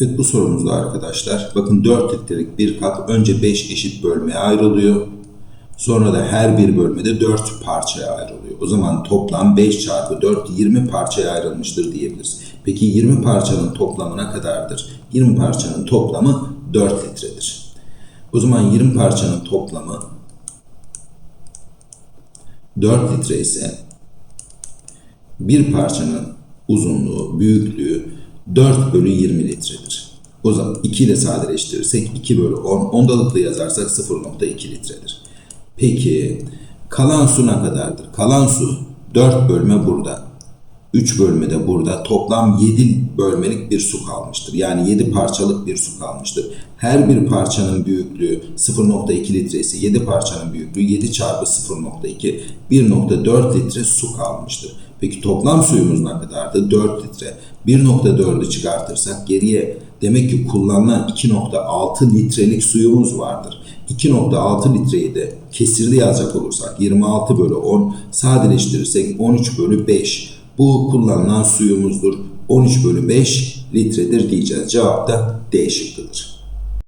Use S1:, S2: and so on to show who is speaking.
S1: Evet bu sorumuzda arkadaşlar bakın 4 litrelik bir kap önce 5 eşit bölmeye ayrılıyor. Sonra da her bir bölmede 4 parçaya ayrılıyor. O zaman toplam 5 çarpı 4 20 parçaya ayrılmıştır diyebiliriz. Peki 20 parçanın toplamı ne kadardır? 20 parçanın toplamı 4 litredir. O zaman 20 parçanın toplamı 4 litre ise bir parçanın uzunluğu, büyüklüğü 4 bölü 20 litredir. O zaman 2 ile sadeleştirirsek 2 bölü 10, ondalıklı yazarsak 0.2 litredir. Peki kalan su ne kadardır? Kalan su 4 bölme burada. 3 bölme de burada. Toplam 7 bölmelik bir su kalmıştır. Yani 7 parçalık bir su kalmıştır. Her bir parçanın büyüklüğü 0.2 litre ise 7 parçanın büyüklüğü 7 çarpı 0.2 1.4 litre su kalmıştır. Peki toplam suyumuz ne kadardı? 4 litre. 1.4'ü çıkartırsak geriye demek ki kullanılan 2.6 litrelik suyumuz vardır. 2.6 litreyi de kesirli yazacak olursak 26 bölü 10 sadeleştirirsek 13 bölü 5. Bu kullanılan suyumuzdur. 13 bölü 5 litredir diyeceğiz. Cevap da D şıkkıdır.